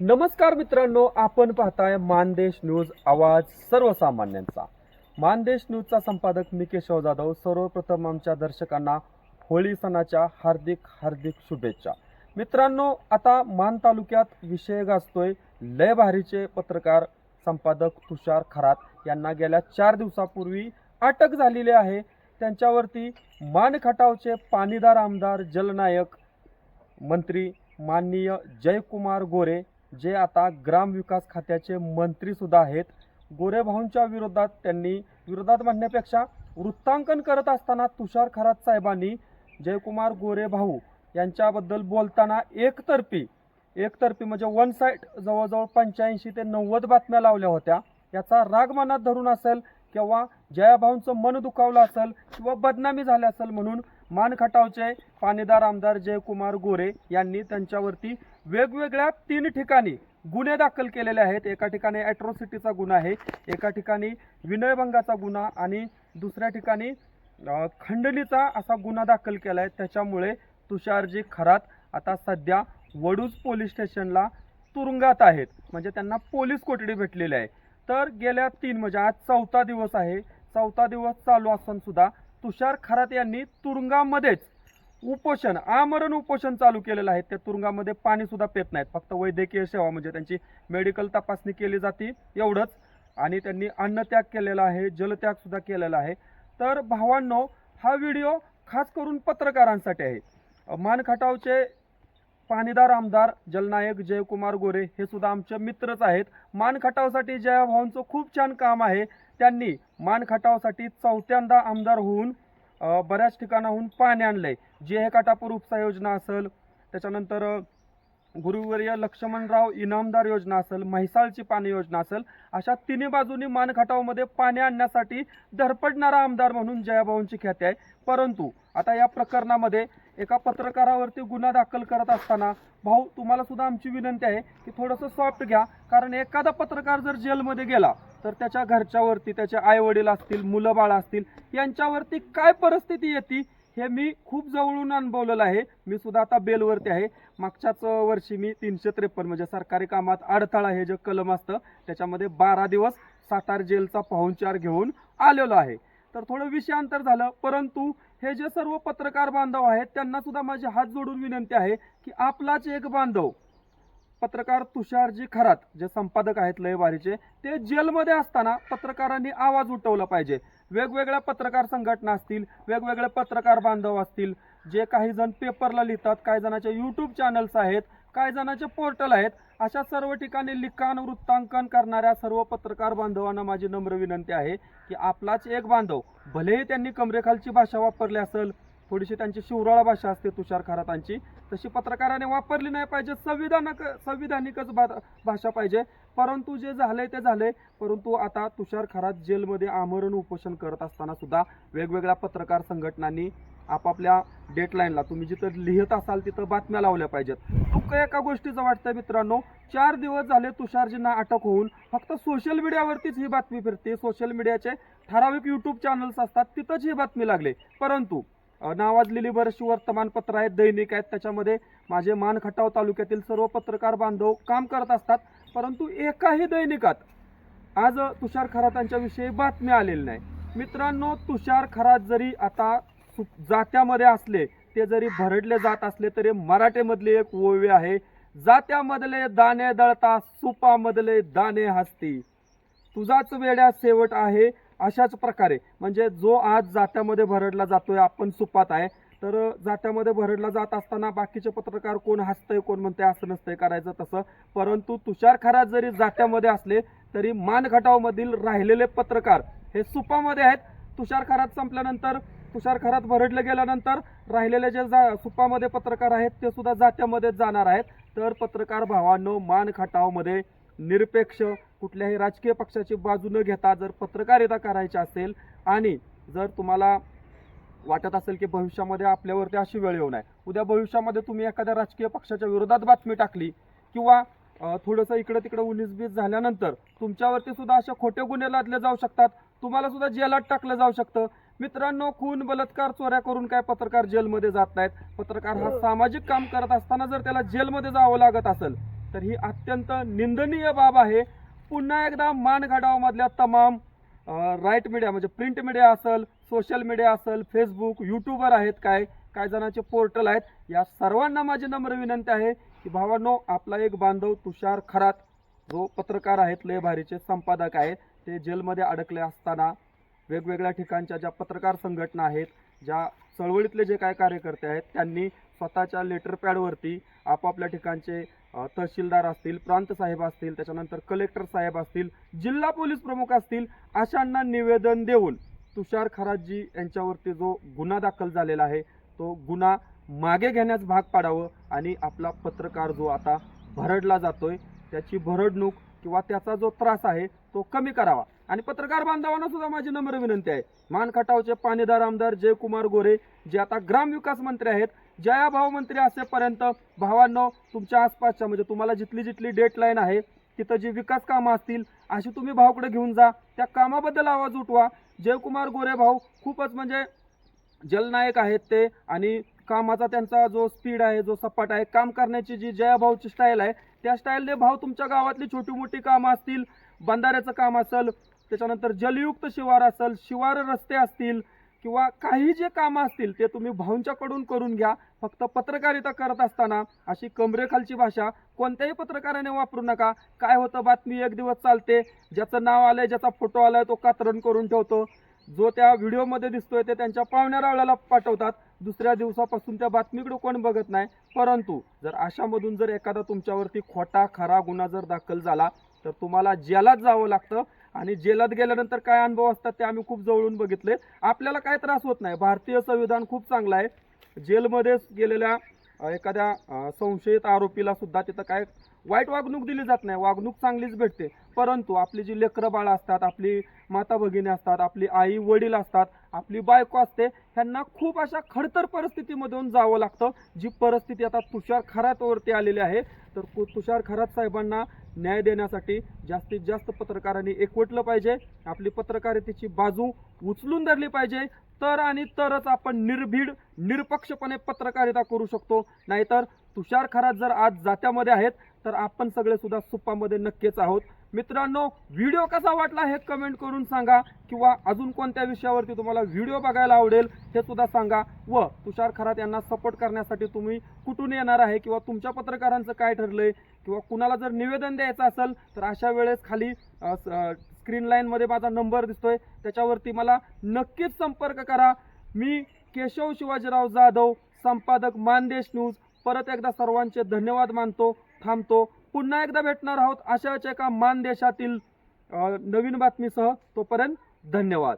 नमस्कार मित्रांनो आपण पाहताय मानदेश न्यूज आवाज सर्वसामान्यांचा. मानदेश न्यूजचा संपादक मी केशव जाधव सर्वप्रथम आमच्या दर्शकांना होळी सणाच्या हार्दिक हार्दिक शुभेच्छा. मित्रांनो आता मान तालुक्यात विषय गाजतोय. लय भारीचे पत्रकार संपादक तुषार खरात यांना गेल्या चार दिवसापूर्वी अटक झालेली आहे. त्यांच्यावरती मान खटावचे पाणीदार आमदार जलनायक मंत्री माननीय जयकुमार गोरे जे आता ग्रामविकास खात्याचे मंत्री सुद्धा आहेत गोरेभाऊंच्या विरोधात त्यांनी विरोधात म्हणण्यापेक्षा वृत्तांकन करत असताना तुषार खरात साहेबांनी जयकुमार गोरेभाऊ यांच्याबद्दल बोलताना एकतर्फी एकतर्फी म्हणजे वन साईड जवळजवळ पंच्याऐंशी ते नव्वद बातम्या लावल्या होत्या. याचा राग मनात धरून असेल किंवा जयाभाऊंचं मन दुखावलं असेल किंवा बदनामी झाली असेल म्हणून मान खटावचे पाणीदार आमदार जयकुमार गोरे यांनी त्यांच्यावरती वेगवेगळ्या तीन ठिकाणी गुन्हे दाखल केलेले आहेत. एका ठिकाणी ॲट्रॉसिटीचा गुन्हा आहे एका ठिकाणी विनयभंगाचा गुन्हा आणि दुसऱ्या ठिकाणी खंडणीचा असा गुन्हा दाखल केला आहे. त्याच्यामुळे तुषारजी खरात आता सध्या वडूज पोलीस स्टेशनला तुरुंगात आहेत. म्हणजे त्यांना पोलीस कोठडी भेटलेली आहे. तर गेल्या तीन म्हणजे आज चौथा दिवस आहे. चौथा दिवस चालू असून सुद्धा तुषार खरात यांनी तुरुंगामध्येच उपोषण आमरण उपोषण चालू केलेलं आहे. त्या तुरुंगामध्ये पाणी सुद्धा पेत नाहीत. फक्त वैद्यकीय सेवा म्हणजे त्यांची मेडिकल तपासणी केली जाते एवढंच. आणि त्यांनी अन्नत्याग केलेला आहे जलत्याग सुद्धा केलेला आहे. तर भावांनो हा व्हिडिओ खास करून पत्रकारांसाठी आहे. मानखटावचे पाणीदार आमदार जलनायक जयकुमार गोरे हे सुद्धा आमचे मित्रच आहेत. मान खटावसाठी जयाभाऊंचं खूप छान काम आहे. त्यांनी मान खटावसाठी चौथ्यांदा आमदार होऊन बऱ्याच ठिकाणाहून पाणी आणलं आहे जे हे काटापूर उपसा योजना असेल त्याच्यानंतर गुरुवर्य लक्ष्मणराव इनामदार योजना असेल म्हैसाळची पाणी योजना असेल अशा तिन्ही बाजूनी मानखटावमध्ये पाणी आणण्यासाठी धडपडणारा आमदार म्हणून जयाभाऊंची ख्याती आहे. परंतु आता या प्रकरणामध्ये एका पत्रकारावरती गुन्हा दाखल करत असताना भाऊ तुम्हाला सुद्धा आमची विनंती आहे की थोडंसं सॉफ्ट घ्या कारण एखादा पत्रकार जर जेलमध्ये गेला तर त्याच्या घरच्यावरती त्याचे आई वडील असतील मुलं बाळ असतील यांच्यावरती काय परिस्थिती येते हे मी खूप जवळून अनुभवलेलं आहे. मी सुद्धा आता बेलवरती आहे. मागच्याच वर्षी मी तीनशे त्रेपन्न म्हणजे सरकारी कामात अडथळा हे जे कलम असतं त्याच्यामध्ये बारा दिवस सातार जेलचा पाहुणचार घेऊन आलेलो आहे. तर थोडं विषयांतर झालं परंतु हे जे सर्व पत्रकार बांधव आहेत त्यांना सुद्धा माझी हात जोडून विनंती आहे की आपलाच एक बांधव पत्रकार तुषारजी खरात जे संपादक आहेत लयवारीचे ते जेलमध्ये असताना पत्रकारांनी आवाज उठवला पाहिजे. वेगवेगळ्या पत्रकार संघटना असतील वेगवेगळे पत्रकार बांधव असतील जे काही जण पेपरला लिहितात काही जणांचे यूट्यूब चॅनल्स आहेत काही जणांचे पोर्टल आहेत. अशा सर्व ठिकाणी लिखाण वृत्तांकन करणाऱ्या सर्व पत्रकार बांधवांना माझी नम्र विनंती आहे की आपलाच एक बांधव भलेही त्यांनी कमरेखालची भाषा वापरली असेल थोडीशी त्यांची शिवराळा भाषा असते तुषार खरातांची तशी पत्रकाराने वापरली नाही पाहिजे संविधानक संविधानिकच भा- भाषा पाहिजे. परंतु जे झाले ते झाले परंतु आता तुषार खरात जेलमध्ये आमरण उपोषण करत असताना सुद्धा वेगवेगळ्या पत्रकार संघटनांनी आपापल्या डेटलाईनला तुम्ही जिथं लिहित असाल तिथं बातम्या लावल्या पाहिजेत. दुःख एका गोष्टीचं वाटतं मित्रांनो चार दिवस झाले तुषारजींना अटक होऊन फक्त सोशल मीडियावरतीच ही बातमी फिरते. सोशल मीडियाचे ठराविक युट्यूब चॅनल्स असतात तिथंच ही बातमी लागले. परंतु नावाजलेली बरीचशी वर्तमानपत्र आहेत दैनिक आहेत त्याच्यामध्ये माझे मान खटाव तालुक्यातील सर्व पत्रकार बांधव काम करत असतात परंतु एकाही दैनिकात आज तुषार खरातांच्याविषयी बातमी आलेली नाही. मित्रांनो तुषार खरात जरी आता सु- जात्यामध्ये असले ते जरी भरडले जात असले तरी मराठीमधले एक ओवी आहे. जात्यामधले दाणे दळता सुपामधले दाणे हसती. तुझाच वेड्या शेवट आहे अशाच प्रकारे. म्हणजे जो आज जात्यामध्ये भरडला जातोय आपण सुपात आहे. तर जात्यामध्ये भरडला जात असताना बाकीचे पत्रकार कोण हसतंय कोण म्हणते असं नसतंय करायचं तसं. परंतु तुषार खरात जरी जात्यामध्ये असले तरी मानखटावमधील राहिलेले पत्रकार हे सुपामध्ये आहेत. तुषार खरात संपल्यानंतर तुषार खरात भरडलं गेल्यानंतर राहिलेले जे जा सुपामध्ये पत्रकार आहेत ते सुद्धा जात्यामध्येच जाणार आहेत. तर पत्रकार भावांनो मान खटावमध्ये निरपेक्ष कुठल्याही राजकीय पक्षाची बाजू न घेता जर पत्रकारिता करायची असेल आणि जर तुम्हाला वाटत असेल की भविष्यामध्ये आपल्यावरती अशी वेळ येऊ नये. उद्या भविष्यामध्ये तुम्ही एखाद्या राजकीय पक्षाच्या विरोधात बातमी टाकली किंवा थोडंसं इकडं तिकडं उनीसबीस झाल्यानंतर तुमच्यावरती सुद्धा अशा खोटे गुन्हे लादले जाऊ शकतात. तुम्हाला सुद्धा जेलात टाकलं जाऊ शकतं. मित्रांनो खून बलात्कार चोऱ्या करून काय पत्रकार जेलमध्ये जात नाहीत. पत्रकार हा सामाजिक काम करत असताना जर त्याला जेलमध्ये जावं लागत असेल तर ही अत्यंत निंदनीय बाब आहे. पुन्हा एकदा मानगडावामधल्या तमाम राईट मीडिया म्हणजे प्रिंट मीडिया असेल सोशल मीडिया असेल फेसबुक युट्यूबर आहेत काय काय जणांचे पोर्टल आहेत या सर्वांना माझी नम्र विनंती आहे की भावांनो आपला एक बांधव तुषार खरात जो पत्रकार आहेत लय भारीचे संपादक आहेत ते जेलमध्ये अडकले असताना वेगवेगळ्या ठिकाणच्या ज्या पत्रकार संघटना आहेत ज्या चळवळीतले जे काय कार्यकर्ते आहेत त्यांनी स्वतःच्या लेटर पॅडवरती आपापल्या ठिकाणचे तहसीलदार असतील प्रांत साहेब असतील त्याच्यानंतर कलेक्टर साहेब असतील जिल्हा पोलीस प्रमुख असतील अशांना निवेदन देऊन तुषार खराजी यांच्यावरती जो गुन्हा दाखल झालेला आहे तो गुन्हा मागे घेण्यास भाग पाडावं आणि आपला पत्रकार जो आता भरडला जातोय त्याची भरडणूक किंवा त्याचा जो त्रास आहे तो कमी करावा. आणि पत्रकार बांधवांना सुद्धा माझी नम्र विनंती आहे. मानखटावचे पाणीदार आमदार जयकुमार गोरे जे आता ग्रामविकास मंत्री आहेत जया भाऊ मंत्री असेपर्यंत भावांनो तुमच्या आसपासच्या म्हणजे तुम्हाला जिथली जिथली डेटलाईन आहे तिथं जी विकास कामं असतील अशी तुम्ही भाऊकडे घेऊन जा. त्या कामाबद्दल आवाज उठवा. जयकुमार गोरे भाऊ खूपच म्हणजे जलनायक आहेत ते आणि कामाचा त्यांचा जो स्पीड आहे जो सपाट आहे काम करण्याची जी जया भाऊची स्टाईल आहे त्या स्टाईलने भाऊ तुमच्या गावातली छोटी मोठी कामं असतील बंधाऱ्याचं काम असेल त्याच्यानंतर जलयुक्त शिवार असेल शिवार रस्ते असतील किंवा काही जे कामं असतील ते तुम्ही भाऊंच्याकडून करून घ्या. फक्त पत्रकारिता करत असताना अशी कमरेखालची भाषा कोणत्याही पत्रकाराने वापरू नका. काय होतं बातमी एक दिवस चालते ज्याचं नाव आलंय ज्याचा फोटो आलाय तो कात्रण करून ठेवतो. जो त्या व्हिडिओमध्ये दिसतोय ते त्यांच्या पाहुण्यारावळ्याला पाठवतात. दुसऱ्या दिवसापासून त्या बातमीकडे कोण बघत नाही. परंतु जर अशामधून जर एखादा तुमच्यावरती खोटा खरा गुन्हा जर दाखल झाला तर तुम्हाला जेलात जावं लागतं आणि जेलात गेल्यानंतर काय अनुभव असतात ते आम्ही खूप जवळून बघितले. आपल्याला काय त्रास होत नाही. भारतीय संविधान खूप चांगलं आहे. जेलमध्ये गेलेल्या एखाद्या संशयित आरोपीला सुद्धा तिथं काय वाईट वागणूक दिली जात नाही. वागणूक चांगलीच भेटते. परंतु आपली जी लेकरं बाळ असतात आपली माता भगिनी असतात आपली आई वडील असतात आपली बायको असते ह्यांना खूप अशा खडतर परिस्थितीमधून जावं लागतं जी परिस्थिती आता तुषार खरातवरती आलेली आहे. तर तुषार खरात साहेबांना न्याय देण्यासाठी जास्तीत जास्त पत्रकारांनी एकवटलं पाहिजे. आपली पत्रकारितेची बाजू उचलून धरली पाहिजे. तर आणि तरच आपण निर्भीड निरपक्षपणे पत्रकारिता करू शकतो. नाहीतर तुषार खरात जर आज जात्यामध्ये आहेत तर आपण सगळे सुद्धा सुप्पामध्ये नक्कीच आहोत. मित्रांनो व्हिडिओ कसा वाटला हे कमेंट करून सांगा किंवा अजून कोणत्या विषयावरती तुम्हाला व्हिडिओ बघायला आवडेल हे सुद्धा सांगा व तुषार खरात यांना सपोर्ट करण्यासाठी तुम्ही कुठून येणार आहे किंवा तुमच्या पत्रकारांचं काय ठरलंय किंवा कुणाला जर निवेदन द्यायचं असेल तर अशा वेळेस खाली स्क्रीन लाईनमध्ये माझा नंबर दिसतोय. त्याच्यावरती मला नक्कीच संपर्क करा. मी केशव शिवाजीराव जाधव संपादक मानदेश न्यूज परत एकदा सर्वांचे धन्यवाद मानतो थांबतो. पुन्हा एकदा भेटणार आहोत अशाच एका मानदेशातील देशातील नवीन बातमीसह. तोपर्यंत धन्यवाद.